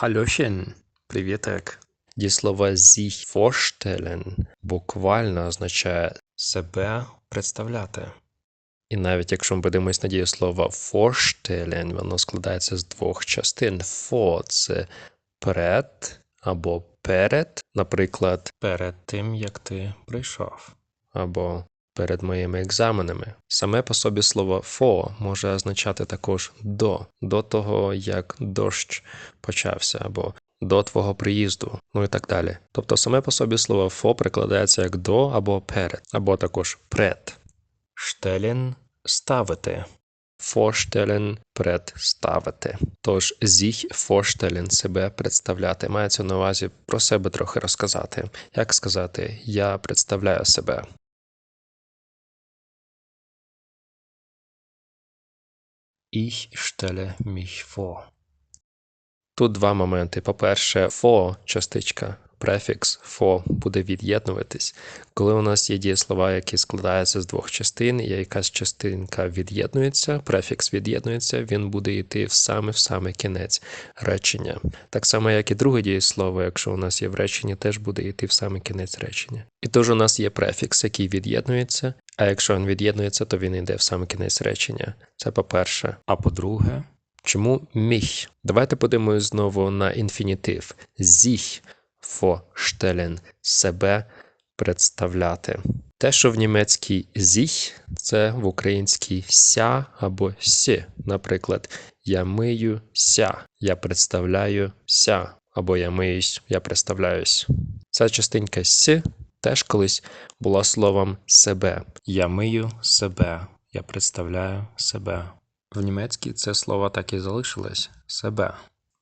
Hallöchen. Привітик. Дієслово sich vorstellen буквально означає себе представляти. І навіть якщо ми подивимось на дієслово vorstellen, воно складається з двох частин. Vor – це перед або перед, наприклад, перед тим, як ти прийшов, або перед моїми екзаменами. Саме по собі слово «фо» може означати також до, до того, як дощ почався, або до твого приїзду, ну і так далі. Тобто саме по собі слово «фо» прикладається як до або перед, або також пред. Штелін ставити. Vorstellen – представити. Тож sich vorstellen – себе представляти. Мається на увазі про себе трохи розказати. Як сказати «я представляю себе». Ich stelle mich vor. Тут два моменти. По-перше, фо частичка, префікс for буде від'єднуватись. Коли у нас є дієслова, які складаються з двох частин, і якась частинка від'єднується, префікс від'єднується, він буде йти в саме в саме кінець речення. Так само, як і друге дієслово, якщо у нас є в реченні, теж буде йти в саме кінець речення. І тож у нас є префікс, який від'єднується, а якщо він від'єднується, то він йде в саме кінець речення. Це по-перше. А по-друге, чому міх? Давайте подивимось знову на інфінітив. Sich vorstellen – себе представляти. Те, що в німецькій sich, це в українській ся або сі. Наприклад, я миюся, я представляюся, або я миюсь, я представляюсь. Ця частинка сі теж колись була словом себе. Я мию себе, я представляю себе. В німецькій це слово так і залишилось себе.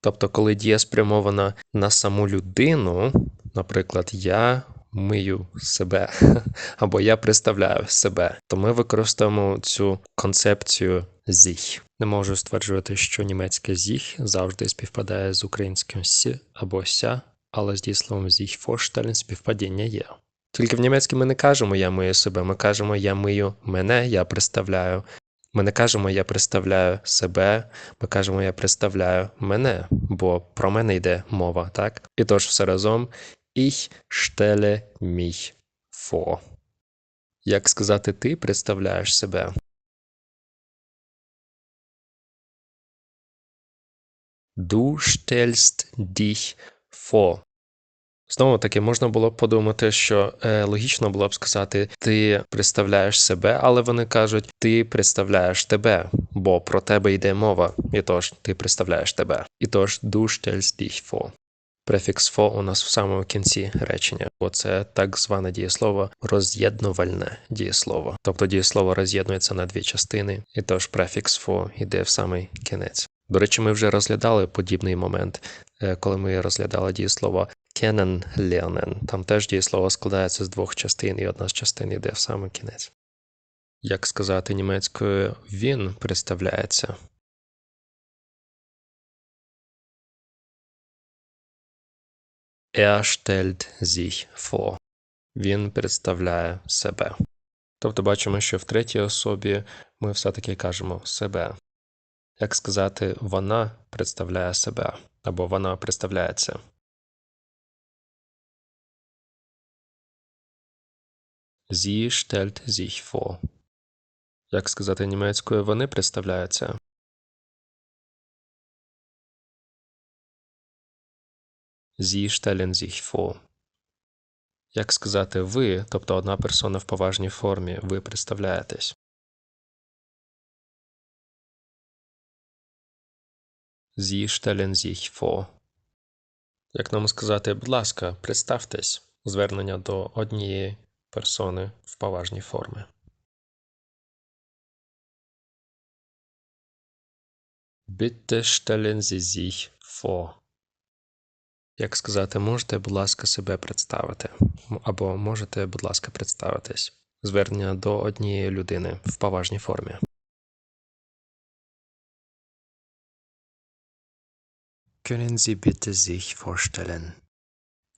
Тобто, коли дія спрямована на саму людину, наприклад, я мию себе або я представляю себе, то ми використовуємо цю концепцію sich. Не можу стверджувати, що німецьке sich завжди співпадає з українським «сі» або ся, але з дієсловом sich vorstellen співпадіння є. Тільки в німецькій ми не кажемо я мию себе, ми кажемо я мию мене, я представляю. Ми не кажемо я представляю себе, ми кажемо я представляю мене, бо про мене йде мова, так? І тож все разом Ich stelle mich vor. Як сказати ти представляєш себе? Du stellst dich vor. Знову таки, можна було б подумати, що е, логічно було б сказати ти представляєш себе, але вони кажуть ти представляєш тебе, бо про тебе йде мова. І тож ти представляєш тебе. І тож du stellst. Префікс «for» у нас в самому кінці речення, бо це так зване дієслово роз'єднувальне дієслово. Тобто дієслово роз'єднується на дві частини, і тож префікс «for» йде в самий кінець. До речі, ми вже розглядали подібний момент, е, коли ми розглядали дієслово kennen lernen. Там теж дієслово складається з двох частин, і одна з частин йде в самий кінець. Як сказати німецькою він представляється? Er stellt sich vor. Він представляє себе. Тобто бачимо, що в третій особі ми все-таки кажемо себе. Як сказати, вона представляє себе або вона представляється. Sie stellt sich vor. Як сказати німецькою, вони представляються. Sie stellen sich vor. Як сказати ви, тобто одна персона в поважній формі, ви представляєтесь. Sie stellen sich vor. Як нам сказати, будь ласка, представтесь звернення до однієї персони в поважній формі. Bitte stellen Sie sich vor. Як сказати, можете, будь ласка, себе представити. Або можете, будь ласка, представитись. Звернення до однієї людини в поважній формі. Können Sie bitte sich vorstellen?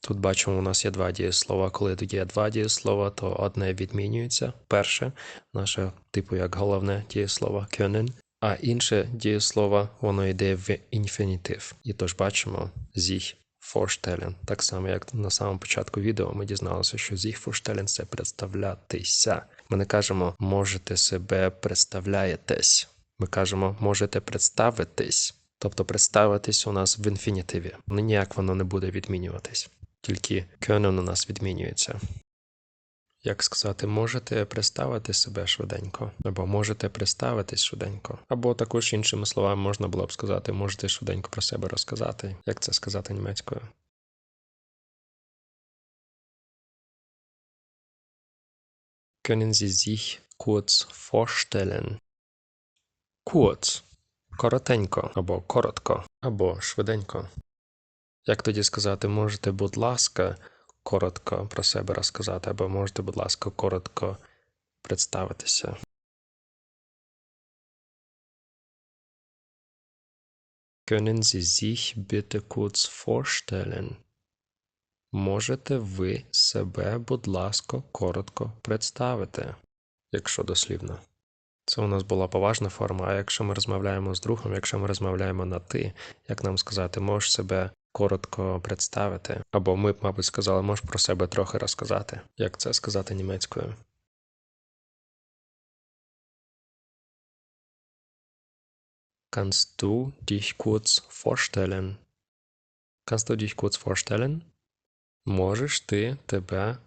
Тут бачимо, у нас є два дієслова. Коли є два дієслова, то одне відмінюється. Перше, наше, типу, як головне дієслово können. А інше дієслово, воно йде в інфінітив. І тож бачимо sich vorstellen. Так само, як на самому початку відео ми дізналися, що sich vorstellen – це представлятися. Ми не кажемо можете себе представляєтесь. Ми кажемо можете представитись. Тобто представитись у нас в інфінітиві. Ну, ніяк воно не буде відмінюватись. Тільки können у нас відмінюється. Як сказати, можете представити себе швиденько, або можете представитись швиденько. Або також іншими словами можна було б сказати, можете швиденько про себе розказати. Як це сказати німецькою? Können Sie sich kurz vorstellen? Kurz. Коротенько, або коротко, або швиденько. Як тоді сказати, можете, будь ласка, коротко про себе розказати, або можете, будь ласка, коротко представитися. Können Sie sich bitte kurz vorstellen? Можете ви себе, будь ласка, коротко представити, якщо дослівно. Це у нас була поважна форма, а якщо ми розмовляємо з другом, якщо ми розмовляємо на ти, як нам сказати, можеш себе коротко представити. Або ми б, мабуть, сказали, можеш про себе трохи розказати. Як це сказати німецькою? Kannst du dich kurz vorstellen? Kannst du dich kurz vorstellen? Можеш ти тебе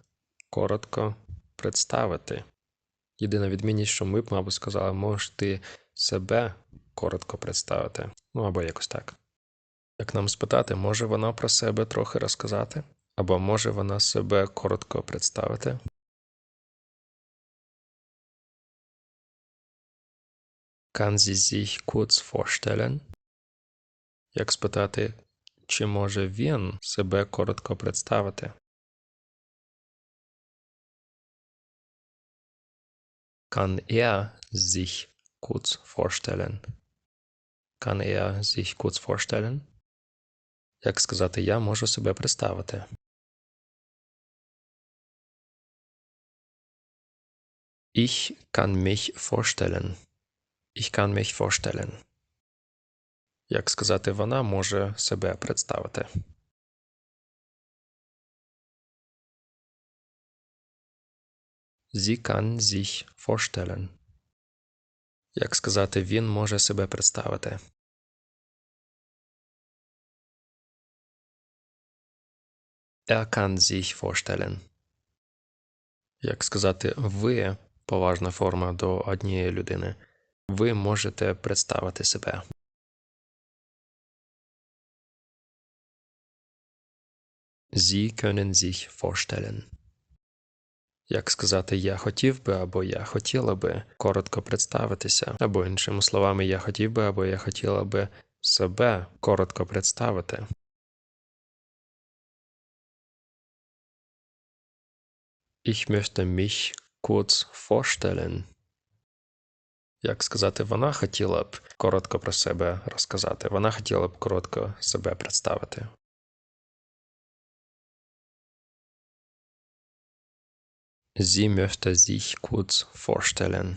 коротко представити. Єдина відмінність, що ми б, мабуть, сказали, можеш ти себе коротко представити. Ну або якось так. Як нам спитати, може вона про себе трохи розказати? Або може вона себе коротко представити? Kann sie sich kurz vorstellen? Як спитати, чи може він себе коротко представити? Kann er sich kurz vorstellen? Kann er sich kurz vorstellen? Як сказати, я можу себе представити? Ich kann mich vorstellen. Ich kann mich vorstellen. Як сказати, вона може себе представити? Sie kann sich vorstellen. Як сказати, він може себе представити? Er kann sich vorstellen. Як сказати, ви поважна форма до однієї людини. Ви можете представити себе. Sie können sich vorstellen. Як сказати я хотів би або я хотіла би коротко представитися, або іншими словами, я хотів би або я хотіла би себе коротко представити. Ich möchte mich kurz vorstellen. Як сказати, вона хотіла б коротко про себе розказати. Вона хотіла б коротко себе представити. Sie möchte sich kurz vorstellen.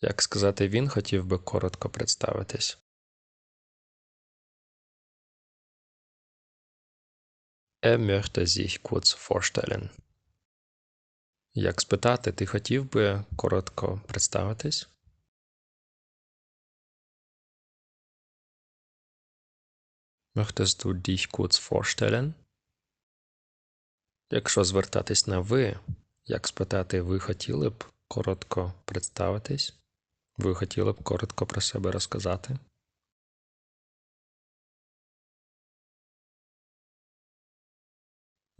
Як сказати, він хотів би коротко представитись. Er möchte sich kurz vorstellen. Як спитати, ти хотів би коротко представитись? Möchtest du dich kurz vorstellen? Якщо звертатись на ви, як спитати, ви хотіли б коротко представитись? Ви хотіли б коротко про себе розказати?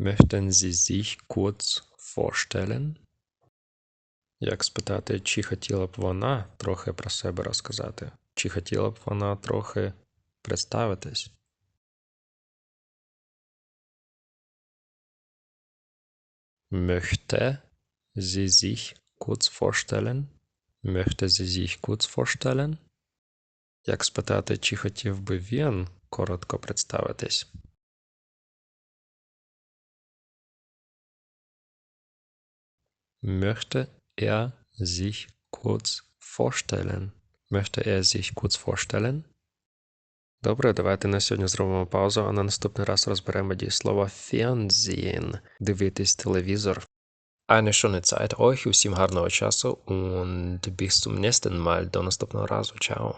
Möchten Sie sich kurz vorstellen? Як спитати, чи хотіла б вона трохи про себе розказати? Чи хотіла б вона трохи представитись? Möchte sie sich kurz vorstellen? Möchte sie sich kurz vorstellen? Як спитати, чи хотів би він коротко представитись? Möchte er sich kurz vorstellen? Möchte er sich kurz vorstellen? Добре, давайте на сьогодні зробимо паузу, а на наступний раз розберемо дієслово Fernsehen – дивитись телевізор. Eine schöne Zeit euch, усім гарного часу und bis zum nächsten Mal. До наступного разу. Ciao.